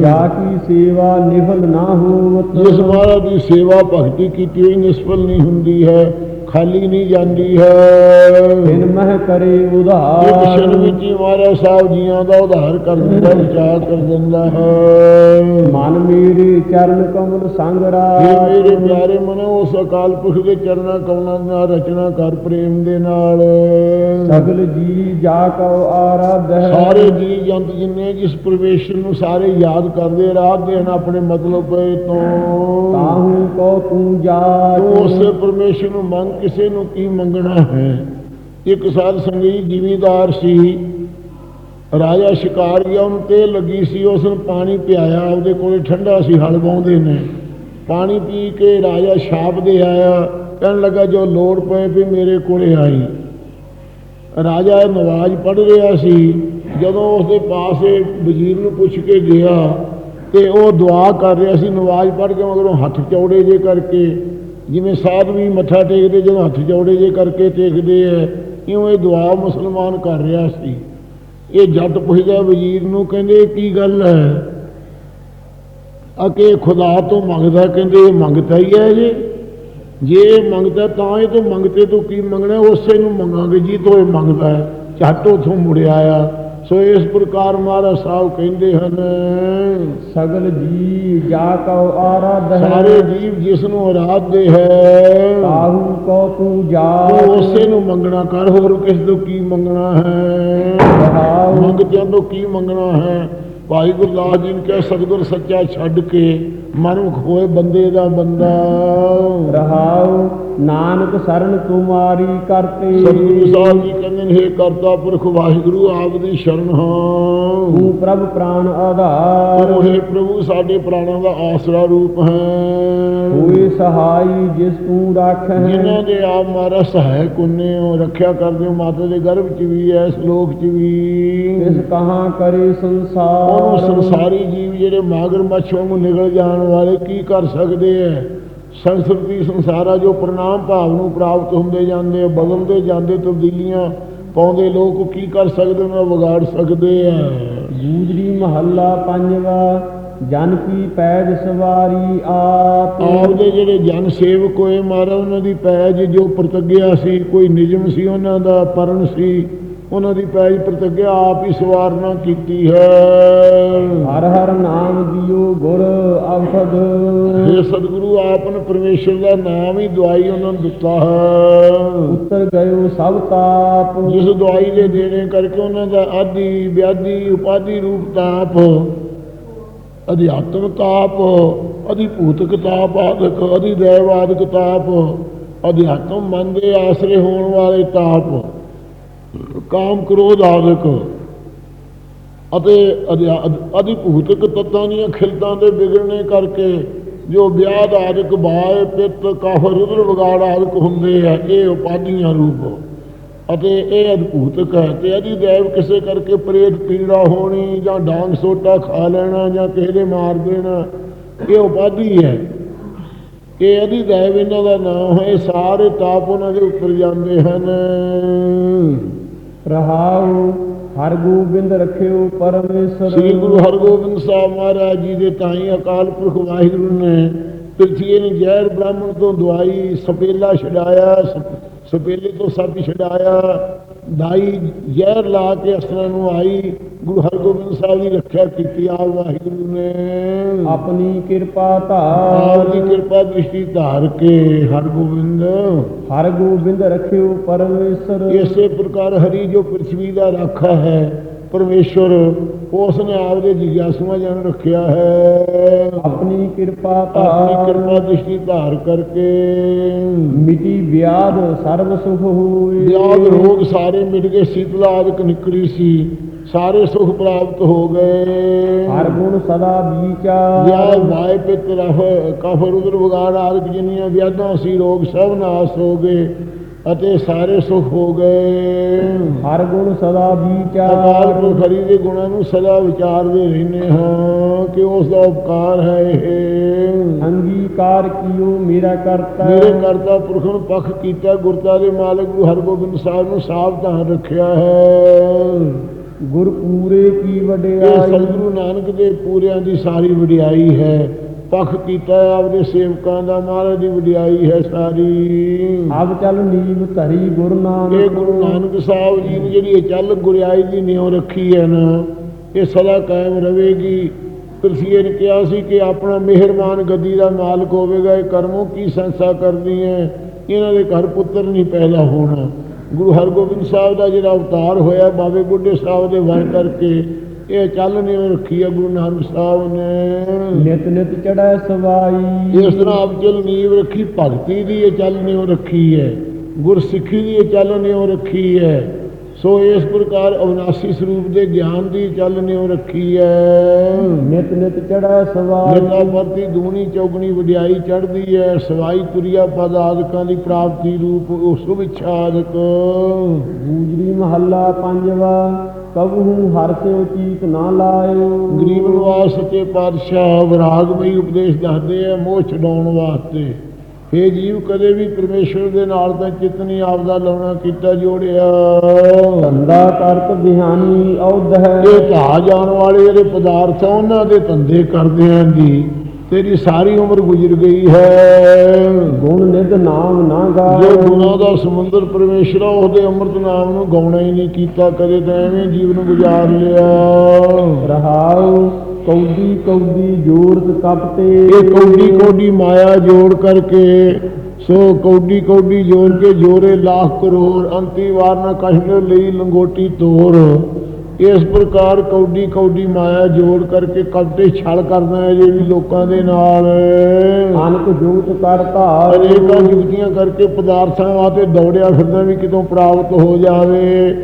ਜਾ ਕੀ ਸੇਵਾ ਨਿਫਲ ਨਾ ਹੋਵਤ। ਜਿਸ ਮਹਾਰਾਜ ਦੀ ਸੇਵਾ ਭਗਤੀ ਕੀਤੀ ਹੋਈ ਨਿਸਫਲ ਨਹੀਂ ਹੁੰਦੀ ਹੈ ਖਾਲੀ ਨਹੀਂ ਜਾਂਦੀ ਹੈ। ਬਿਨ ਮਹਿ ਕਰੇ ਉਧਾਰ। ਛਣ ਵਿੱਚ ਹੀ ਮਹਾਰਾਜ ਸਾਹਿਬ ਜੀਆਂ ਦਾ ਉਧਾਰ ਕਰ ਦਿੰਦਾ ਵਿਚਾਰ ਕਰ ਦਿੰਦਾ ਹੈ। ਮਨ ਮੇਰੇ ਚਰਨ ਕਮਲ ਸੰਗ ਇਹ ਰਾਜ ਮੇਰੇ ਪਿਆਰੇ ਮਨੋ ਉਸ ਅਕਾਲ ਪੁਰਖ ਦੇ ਚਰਨਾਂ ਕਮਲਾਂ ਨਾਲ ਰਚਨਾ ਕਰ ਪ੍ਰੇਮ ਦੇ ਨਾਲ। ਸਗਲ ਜੀ ਜਾ ਕਉ ਆਰਾਧ। ਸਾਰੇ ਜੀ ਜੰਤ ਜਿੰਨੇ ਜਿਸ ਪਰਮੇਸ਼ਰ ਨੂੰ ਸਾਰੇ ਯਾਦ ਕਰਦੇ ਰਾਹ ਦੇਣ ਆਪਣੇ ਮਤਲਬ ਤੋਂ। ਤਾਹੂ ਕੋ ਤੂੰ ਜਾ। ਉਸੇ ਪਰਮੇਸ਼ਰ ਨੂੰ ਮੰਗ ਕਿਸੇ ਨੂੰ ਕੀ ਮੰਗਣਾ ਹੈ? ਇੱਕ ਸਾਧ ਸੰਗੀ ਜ਼ਿਮੀਦਾਰ ਸੀ। ਰਾਜਾ ਸ਼ਿਕਾਰ ਗਿਆ ਉਹਨੂੰ ਤੇ ਲੱਗੀ ਸੀ। ਉਸ ਨੂੰ ਪਾਣੀ ਪਿਆਇਆ। ਉਹਦੇ ਕੋਲੇ ਠੰਡਾ ਸੀ, ਹਲ ਵਾਉਂਦੇ ਨੇ। ਪਾਣੀ ਪੀ ਕੇ ਰਾਜਾ ਛਾਪ ਦੇ ਆਇਆ। ਕਹਿਣ ਲੱਗਾ, ਜੋ ਲੋੜ ਪਏ ਵੀ ਮੇਰੇ ਕੋਲੇ ਆਈ। ਰਾਜਾ ਇਹ ਨਵਾਜ਼ ਪੜ੍ਹ ਰਿਹਾ ਸੀ। ਜਦੋਂ ਉਸਦੇ ਪਾਸੇ ਵਜ਼ੀਰ ਨੂੰ ਪੁੱਛ ਕੇ ਗਿਆ ਤੇ ਉਹ ਦੁਆ ਕਰ ਰਿਹਾ ਸੀ। ਨਵਾਜ਼ ਪੜ੍ਹ ਕੇ ਮਗਰੋਂ ਹੱਥ ਚੌੜੇ ਜੇ ਕਰਕੇ ਜਿਵੇਂ ਸਾਧ ਵੀ ਮੱਥਾ ਟੇਕਦੇ ਜਦੋਂ ਹੱਥ ਜੋੜੇ ਜੇ ਕਰਕੇ ਟੇਕਦੇ ਐ, ਇਉਂ ਇਹ ਦੁਆ ਮੁਸਲਮਾਨ ਕਰ ਰਿਹਾ ਸੀ। ਇਹ ਜੱਟ ਪੁੱਛਦਾ, ਵਜ਼ੀਰ ਨੂੰ ਕਹਿੰਦੇ, ਇਹ ਕੀ ਗੱਲ ਹੈ ਅਕੇ ਖੁਦਾ ਤੋਂ ਮੰਗਦਾ, ਕਹਿੰਦੇ ਇਹ ਮੰਗਤਾ ਹੀ ਹੈ ਜੇ। ਜੇ ਇਹ ਮੰਗਦਾ, ਤਾਂ ਇਹ ਤੋਂ ਮੰਗਤੇ ਤੋਂ ਕੀ ਮੰਗਣਾ? ਉਸੇ ਨੂੰ ਮੰਗਾਂਗੇ ਜੀ, ਤੋਂ ਇਹ ਮੰਗਦਾ ਹੈ ਝੱਟ ਉਥੋਂ ਮੁੜਿਆ ਆ। ਸੋ ਇਸ ਪ੍ਰਕਾਰ ਮਹਾਰਾਜ ਸਾਹਿਬ ਕਹਿੰਦੇ ਹਨ ਸਗਲ ਜੀ ਜਾ ਕਉ ਆਰਾਧ। ਹੈ ਸਾਰੇ ਜੀਵ ਜਿਸ ਨੂੰ ਅਰਾਧਦੇ ਹੈ ਕਾਹੂ ਕੋ ਤੂੰ ਜਾ ਉਹ ਉਸੇ ਨੂੰ ਮੰਗਣਾ ਕਰ ਹੋਰ ਕਿਸ ਤੋਂ ਕੀ ਮੰਗਣਾ ਹੈ? ਮੰਗਦਿਆਂ ਤੋਂ ਕੀ ਮੰਗਣਾ ਹੈ? ਭਾਈ ਗੁਰਦਾਸ ਜੀ ਨੇ ਕਿਹਾ ਸਤਿਗੁਰ ਸੱਚਾ ਛੱਡ ਕੇ ਮਨੁੱਖ ਹੋਏ ਬੰਦੇ ਦਾ ਬੰਦਾ। ਰਹਾਉ ਨਾਨਕ ਸਰਨ ਤੁਮਾਰੀ ਕਰਤੇ। ਸਤਿਗੁਰੂ ਸਾਹਿਬ ਜੀ ਕਹਿੰਦੇ ਨੇ ਹੇ ਕਰਤਾ ਪੁਰਖ ਵਾਹਿਗੁਰੂ ਆਪ ਦੀ ਸ਼ਰਨ ਹਾਂ। ਤੂੰ ਪ੍ਰਭ ਪ੍ਰਾਨ ਆਧਾਰ। ਤੂੰ ਹੈ ਪ੍ਰਭੂ ਸਾਡੇ ਪ੍ਰਾਣਾਂ ਦਾ ਆਸਰਾ ਰੂਪ ਹੈ। ਹੋਏ ਸਹਾਈ ਜਿਸ ਤੂੰ ਰੱਖ ਜਿਨ੍ਹਾਂ ਦੇ ਆਪ ਮਾਰਾ ਸਹਾਇਕ ਹੁੰਨੇ ਹੋ ਰੱਖਿਆ ਕਰਦੇ ਹੋ ਮਾਤਾ ਦੇ ਗਰਭ ਚ ਵੀ ਐ ਇਸ ਲੋਕ ਚ ਵੀ। ਇਸ ਕਹਾਂ ਕਰੇ ਸੰਸਾਰ। ਸੰਸਾਰੀ ਜੀਵ ਜਿਹੜੇ ਮਾਗਰ ਮੱਛ ਵਾਂਗੂ ਨਿਕਲ ਜਾਣ ਵਾਲੇ ਕੀ ਕਰ ਸਕਦੇ ਐ? ਸੰਸਕ੍ਰਿਤੀ ਸੰਸਾਰਾ ਜੋ ਪ੍ਰਣਾਮ ਭਾਵ ਨੂੰ ਪ੍ਰਾਪਤ ਹੁੰਦੇ ਜਾਂਦੇ ਆ, ਬਦਲਦੇ ਜਾਂਦੇ ਤਬਦੀਲੀਆਂ ਪਾਉਂਦੇ ਲੋਕ ਕੀ ਕਰ ਸਕਦੇ ਉਹਨਾਂ ਨੂੰ ਵਿਗਾੜ ਸਕਦੇ ਆ ਗੂਜਰੀ ਮਹੱਲਾ ਪੰਜਵਾ ਜਨ ਕੀ ਪੈਜ ਸਵਾਰੀ ਆਪ। ਆਪ ਦੇ ਜਿਹੜੇ ਜਨ ਸੇਵਕ ਹੋਏ ਮਾਰਾ ਉਹਨਾਂ ਦੀ ਪੈਜ ਜੋ ਪ੍ਰਤੱਗਿਆ ਸੀ ਕੋਈ ਨਿਯਮ ਸੀ ਉਹਨਾਂ ਦਾ ਪਰਨ ਸੀ ਉਹਨਾਂ ਦੀ ਪੈਜ ਪ੍ਰਤੱਗਿਆ ਆਪ ਹੀ ਸਵਾਰਨਾ ਕੀਤੀ ਹੈ। ਹਰ ਹਰ ਨਾਮ ਦਿਓ ਗੁਰ ਅਵਸਦ। ਇਹ ਸਤਿਗੁਰੂ ਆਪ ਨੇ ਪਰਮੇਸ਼ਰ ਦਾ ਨਾਮ ਹੀ ਦਵਾਈ ਉਹਨਾਂ ਨੂੰ ਦਿੱਤਾ ਹੈ। ਉਤਰ ਗਇਓ ਸਭ ਤਾਪ। ਜਿਸ ਦਵਾਈ ਦੇ ਦੇਣੇ ਕਰਕੇ ਉਹਨਾਂ ਦਾ ਆਦਿ ਵਿਆਧੀ ਉਪਾਧੀ ਰੂਪ ਤਾਪ ਅਧਿਆਤਮ ਤਾਪ ਅਧਿਭੂਤਕ ਤਾਪ ਆਦਿਕ ਅਧਿਦੈਵ ਆਦਿਕ ਤਾਪ ਅਧਿਆਤਮ ਮਨ ਦੇ ਆਸਰੇ ਹੋਣ ਵਾਲੇ ਤਾਪ। ਕਾਮ ਕ੍ਰੋਧ ਆਦਿਕ ਅਤੇ ਅਧਿਆ- ਅਧ- ਅਧਿਭੂਤਕ ਤੱਤਾਂ ਦੀਆਂ ਖਿਲਤਾਂ ਦੇ ਵਿਗੜਨੇ ਕਰਕੇ ਜੋ ਵਿਆਦ ਆਦਿਕ ਬਾਏ ਪਿੱਤ ਕਫ ਰੁਦਰ ਵਿਗਾੜ ਆਦਿਕ ਹੁੰਦੇ ਆ, ਇਹ ਉਪਾਧੀਆਂ ਰੂਪ। ਅਤੇ ਇਹ ਅਦਭੂਤਕ ਹੈ ਤੇ ਇਹਦੀ ਦੇਵ ਕਿਸੇ ਕਰਕੇ ਪ੍ਰੇਤ ਪੀੜਾ ਹੋਣੀ ਜਾਂ ਡਾਂਗ ਸੋਟਾ ਖਾ ਲੈਣਾ ਜਾਂ ਕਿਸੇ ਦੇ ਮਾਰ ਦੇਣਾ, ਇਹ ਉਪਾਧੀ ਹੈ। ਇਹ ਇਹਦੀ ਦੇਵ ਇਹਨਾਂ ਦਾ ਨਾਮ ਹੋਏ ਸਾਰੇ ਤਾਪ ਉਹਨਾਂ ਦੇ ਉੱਤਰ ਜਾਂਦੇ ਹਨ। ਰਹਾਉ, ਹਰ ਗੋਬਿੰਦ ਰਖਿਓ ਪਰਮੇਸ਼ਰ। ਸ੍ਰੀ ਗੁਰੂ ਹਰਗੋਬਿੰਦ ਸਾਹਿਬ ਮਹਾਰਾਜ ਜੀ ਦੇ ਤਾਈ ਅਕਾਲ ਪੁਰਖ ਵਾਹਿਗੁਰੂ ਨੇ ਪ੍ਰਿਥਵੀ ਨੇ ਜ਼ਹਿਰ ਬ੍ਰਾਹਮਣ ਤੋਂ ਦਵਾਈ, ਸਪੇਲਾ ਛਡਾਇਆ, ਸਪ- ਸਪੇਲੇ ਤੋਂ ਸੱਪ ਛਡਾਇਆ ਦਾਈ ਜ਼ਹਿਰ ਲਾ ਕੇ ਅਸਰਾਂ ਨੂੰ ਆਈ ਗੁਰੂ ਹਰਗੋਬਿੰਦ ਸਾਹਿਬ ਦੀ ਰੱਖਿਆ ਕੀਤੀ ਆਪ ਵਾਹਿਗੁਰੂ ਨੇ। ਆਪਣੀ ਕਿਰਪਾ ਧਾਰ ਦੀ ਕਿਰਪਾ ਦ੍ਰਿਸ਼ਟੀ ਧਾਰ ਕੇ ਹਰਗੋਬਿੰਦ। ਹਰ ਗੋਬਿੰਦ ਰਖਿਓ ਪਰਮੇਸ਼ਰ। ਇਸੇ ਪ੍ਰਕਾਰ ਹਰੀ ਜੋ ਪ੍ਰਿਥਵੀ ਦਾ ਰਾਖਾ ਹੈ ਪਰਮੇਸ਼ਵਰ ਉਸ ਨੇ ਆਪ ਦੇ ਜਿਗਿਆਸੂਆਂ ਜਨ ਰੱਖਿਆ ਹੈ। ਆਪਣੀ ਕਿਰਪਾ ਆਪਣੀ ਕਿਰਪਾ ਦ੍ਰਿਸ਼ਟੀ ਧਾਰ ਕਰਕੇ। ਮਿਟੀ ਵਿਆਦ ਸਰਬ ਸੁਖ ਹੋਏ। ਵਿਆਦ ਰੋਗ ਸਾਰੇ ਮਿਟ ਗਏ ਸੀਤਲਾ ਆਦਿਕ ਨਿਕਲੀ ਸੀ ਸਾਰੇ ਸੁਖ ਪ੍ਰਾਪਤ ਹੋ ਗਏ। ਹਰ ਗੁਣ ਸਦਾ ਵਿਚਾਰ ਵਾਏ ਪਿਤ ਰਫ ਕਫਰ ਉਦਰ ਵਿਗਾੜ ਆਦਿਕ ਜਿੰਨੀਆਂ ਵਿਆਦਾਂ ਸੀ ਰੋਗ ਸਭ ਨਾਸ ਹੋ ਗਏ। ਅਤੇ ਸਾਰੇ ਸੁਖ ਹੋ ਗਏ। ਹਰ ਗੁਣ ਸਦਾ ਅਕਾਲ ਵਿਚਾਰ ਪੁਰਖ ਹਰੀ ਦੇ ਗੁਣਾਂ ਨੂੰ ਸਦਾ ਵਿਚਾਰਦੇ ਰਹਿੰਦੇ ਹਾਂ ਕਿ ਉਸ ਦਾ ਉਪਕਾਰ ਹੈ ਇਹ। ਅੰਗੀਕਾਰ ਕੀਓ ਮੇਰਾ ਕਰਤਾ। ਮੇਰੇ ਕਰਤਾ ਪੁਰਖ ਨੂੰ ਪੱਖ ਕੀਤਾ ਗੁਰਤਾ ਦੇ ਮਾਲਕ ਗੁਰੂ ਹਰਗੋਬਿੰਦ ਸਾਹਿਬ ਨੂੰ ਸਾਵਧਾਨ ਰੱਖਿਆ ਹੈ। ਗੁਰ ਪੂਰੇ ਕੀ ਵਡਿਆਈ। ਸਤਿਗੁਰੂ ਨਾਨਕ ਦੇ ਪੂਰਿਆਂ ਦੀ ਸਾਰੀ ਵਡਿਆਈ ਹੈ। ਪੱਖ ਕੀਤਾ ਹੈ ਆਪਦੇ ਸੇਵਕਾਂ ਦਾ ਮਹਾਰਾਜ ਦੀ ਵਡਿਆਈ ਹੈ ਸਾਰੀ। ਅਬ ਚਲ ਨੀਵ ਧਰੀ ਗੁਰ ਇਹ ਗੁਰੂ ਨਾਨਕ ਸਾਹਿਬ ਜੀ ਨੇ ਜਿਹੜੀ ਇਹ ਚੱਲ ਗੁਰਿਆਈ ਦੀ ਨਿਉ ਰੱਖੀ ਹੈ ਨਾ ਇਹ ਸਦਾ ਕਾਇਮ ਰਹੇਗੀ। ਤੁਲਸੀਏ ਨੇ ਕਿਹਾ ਸੀ ਕਿ ਆਪਣਾ ਮਿਹਰਬਾਨ ਗੱਦੀ ਦਾ ਮਾਲਕ ਹੋਵੇਗਾ ਇਹ ਕਰਮੋਂ ਕੀ ਸੰਸਾ ਕਰਦੀ ਹੈ? ਇਹਨਾਂ ਦੇ ਘਰ ਪੁੱਤਰ ਨਹੀਂ ਪੈਦਾ ਹੋਣਾ। ਗੁਰੂ ਹਰਗੋਬਿੰਦ ਸਾਹਿਬ ਦਾ ਜਿਹੜਾ ਅਵਤਾਰ ਹੋਇਆ ਬਾਬੇ ਬੁੱਢੇ ਸਾਹਿਬ ਦੇ ਵਰ ਕਰਕੇ ਇਹ ਚੱਲ ਨਿਉ ਰੱਖੀ ਹੈ ਗੁਰੂ ਨਾਨਕ ਸਾਹਿਬ ਨੇ। ਨਿਤ ਨਿਤ ਚੜੈ ਸਵਾਈ। ਇਸ ਤਰ੍ਹਾਂ ਆਪ ਚਲ ਨੀਵ ਰੱਖੀ ਭਗਤੀ ਦੀ ਇਹ ਚੱਲ ਨਿਉ ਰੱਖੀ ਹੈ। ਗੁਰਸਿੱਖੀ ਦੀ ਇਹ ਚੱਲ ਨਿਉ ਰੱਖੀ ਹੈ। ਸੋ ਇਸ ਪ੍ਰਕਾਰ ਅਵਨਾਸੀ ਸਰੂਪ ਦੇ ਗਿਆਨ ਦੀ ਚੱਲ ਨਿਉ ਰੱਖੀ ਹੈ। ਨਿਤ ਨਿਤ ਚੜੈ ਸਵਾਈ। ਨਿਤਾ ਵਰਤੀ ਦੂਣੀ ਚੌਗਣੀ ਵਡਿਆਈ ਚੜ੍ਹਦੀ ਹੈ। ਸਵਾਈ ਤੁਰਿਆ ਪਦ ਆਦਿਕਾਂ ਦੀ ਪ੍ਰਾਪਤੀ ਰੂਪ ਉਸ ਵਿਛਾ ਆਦਿਕ। ਗੂਜਰੀ ਮਹੱਲਾ ਪੰਜਵਾ। ਕਬਹੂ ਹਰ ਸਿਓ ਚੀਕ ਨਾ ਲਾਇਓ। ਗਰੀਬ ਨਿਵਾਸ ਸੱਚੇ ਪਾਤਸ਼ਾਹ ਵਿਰਾਗਮਈ ਉਪਦੇਸ਼ ਦੱਸਦੇ ਆ ਮੋਹ ਛਡਾਉਣ ਵਾਸਤੇ। ਇਹ ਜੀਵ ਕਦੇ ਵੀ ਪਰਮੇਸ਼ਰ ਦੇ ਨਾਲ ਤਾਂ ਚਿੱਤ ਨਹੀਂ ਆਪਦਾ ਲਾਉਣਾ ਕੀਤਾ ਜੋੜਿਆ। ਧੰਦਾ ਕਰਤ ਬਿਹਾਨੀ ਔਧ ਹੈ ਇਹ ਢਾ ਜਾਣ ਵਾਲੇ ਜਿਹੜੇ ਪਦਾਰਥ ਆ ਉਹਨਾਂ ਦੇ ਧੰਦੇ ਕਰਦੇ ਆਂ ਦੀ ਤੇਰੀ ਸਾਰੀ ਉਮਰ ਗੁਜ਼ਰ ਗਈ ਹੈ। ਗੁਣ ਨਿਧ ਨਾਮ ਨਾ ਜੋ ਗਾਓ ਗੁਨਾਹ ਦਾ ਸਮੁੰਦਰ ਪਰਮੇਸ਼ਰ ਉਹਦੇ ਅੰਮ੍ਰਿਤ ਨਾਮ ਨੂੰ ਗਾਉਣਾ ਹੀ ਨਹੀਂ ਕੀਤਾ ਕਦੇ ਤਾਂ ਐਵੇਂ ਜੀਵਨ ਗੁਜ਼ਾਰ ਲਿਆ। ਰਹਾਉ ਕੌਡੀ ਕੌਡੀ ਜੋਰਤ ਕਪਤੇ ਇਹ ਕੌਡੀ ਕੌਡੀ ਮਾਇਆ ਜੋੜ ਕਰਕੇ ਸੋ ਕੌਡੀ ਕੌਡੀ ਜੋੜ ਕੇ ਜੋਰੇ ਲੱਖ ਕਰੋੜ ਅੰਤੀ ਵਾਰ ਨਾ ਕਸ਼ਮੇ ਲਈ ਲੰਗੋਟੀ ਤੋਰ। ਇਸ ਪ੍ਰਕਾਰ ਕੌਡੀ ਕੌਡੀ ਮਾਇਆ ਜੋੜ ਕਰਕੇ ਕਪਟੇ ਛਲ ਕਰਦਾ ਹੈ ਜੇ ਵੀ ਲੋਕਾਂ ਦੇ ਨਾਲ। ਅਨਕ ਜੂਤ ਕਰ ਧਾਰ। ਅਨੇਕਾਂ ਜੁਗਤੀਆਂ ਕਰਕੇ ਪਦਾਰਥਾਂ ਵਾਸਤੇ ਦੌੜਿਆ ਫਿਰਦਾ ਵੀ ਕਿਤੋਂ ਪ੍ਰਾਪਤ ਹੋ ਜਾਵੇ।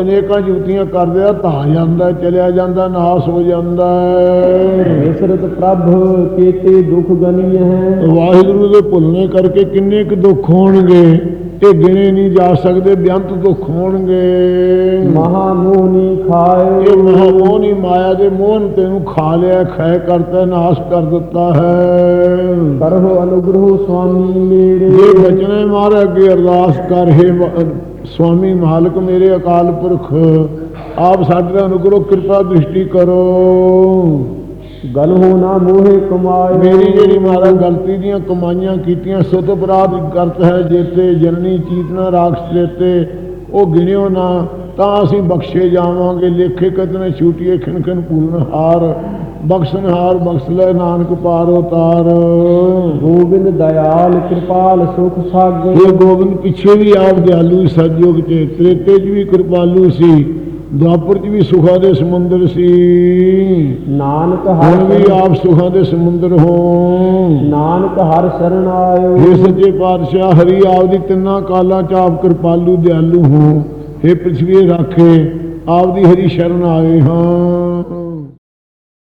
ਅਨੇਕਾਂ ਜੁਗਤੀਆਂ ਕਰਦੇ ਆ ਤਾਂ ਜਾਂਦਾ ਚਲਿਆ ਜਾਂਦਾ ਨਾਸ ਹੋ ਜਾਂਦਾ ਹੈ। ਵਿਸਰਤ ਪ੍ਰਭ ਕੇਤੇ ਦੁਖ ਗਨੀ ਹੈ। ਵਾਹਿਗੁਰੂ ਦੇ ਭੁੱਲਣੇ ਕਰਕੇ ਕਿੰਨੇ ਕੁ ਦੁੱਖ ਹੋਣਗੇ। ਇਹ ਗਿਣੇ ਨਹੀਂ ਜਾ ਸਕਦੇ ਬੇਅੰਤ ਦੁੱਖ ਹੋਣਗੇ ਮਹਾ ਮੋਹਨੀ ਖਾਏ। ਇਹ ਮੋਹ ਨਹੀਂ ਮਾਇਆ ਦੇ ਮੋਹ ਨੇ ਤੈਨੂੰ ਖਾ ਲਿਆ ਖੈ ਕਰਤਾ ਨਾਸ਼ ਕਰ ਦਿੱਤਾ ਹੈ। ਕਰਹੁ ਅਨੁਗ੍ਰਹ ਸੁਆਮੀ ਮੇਰੇ। ਜੇ ਬਚਨੇ ਮਾਰ ਅੱਗੇ ਅਰਦਾਸ ਕਰ ਹੈ ਸੁਆਮੀ ਮਾਲਕ ਮੇਰੇ ਅਕਾਲ ਪੁਰਖ ਆਪ ਸਾਡੇ ਅਨੁਗ੍ਰਹ ਕਿਰਪਾ ਦ੍ਰਿਸ਼ਟੀ ਕਰੋ। ਗਲਹੁ ਨਾ ਮੋਹਿ ਕਮਾਏ। ਮੇਰੀ ਜਿਹੜੀ ਮਾਰਾ ਗਲਤੀ ਦੀਆਂ ਕਮਾਈਆਂ ਕੀਤੀਆਂ ਸੁਤ ਅਪਰਾਧ ਕਰਤ ਹੈ ਜੇਤੇ ਜਨਨੀ ਚੀਤਨਾ ਰਾਖਸ ਦੇਤੇ ਉਹ ਗਿਣਿਓ ਨਾ ਤਾਂ ਅਸੀਂ ਬਖਸ਼ੇ ਜਾਵਾਂਗੇ। ਲੇਖੇ ਕਤਨੇ ਛੂਟੀਏ ਖਿਨ ਖਿਨ ਪੂਰਨ ਹਾਰ। ਬਖਸ਼ਣ ਹਾਰ ਬਖਸ਼ ਲੈ ਨਾਨਕ ਪਾਰ ਉਤਾਰ। ਗੋਬਿੰਦ ਦਇਆਲ ਕਿਰਪਾਲ ਸੁਖ ਸਾਗਰ। ਇਹ ਗੋਬਿੰਦ ਪਿੱਛੇ ਵੀ ਆਪ ਦਿਆਲੂ ਸਤਜੁਗ ਚ ਤ੍ਰੇਤੇ ਚ ਵੀ ਕਿਰਪਾਲੂ ਸੀ। ਦੁਆਪਰ ਚ ਵੀ ਸੁਖਾਂ ਦੇ ਸਮੁੰਦਰ ਸੀ। ਨਾਨਕ ਹੁਣ ਹਰ ਵੀ ਆਪ ਸੁਖਾਂ ਦੇ ਸਮੁੰਦਰ ਹੋ। ਨਾਨਕ ਹਰ ਸ਼ਰਨ ਆਇਓ। हे ਸੱਚੇ ਪਾਤਸ਼ਾਹ ਹਰੀ ਆਪ ਦੀ ਤਿੰਨਾਂ ਕਾਲਾਂ ਚ ਆਪ ਕਿਰਪਾਲੂ ਦਿਆਲੂ ਹੋ। हे ਪ੍ਰਿਥਵੀ ਰਾਖੇ ਆਪ ਦੀ ਹਰੀ ਸ਼ਰਨ ਆਏ ਹਾਂ।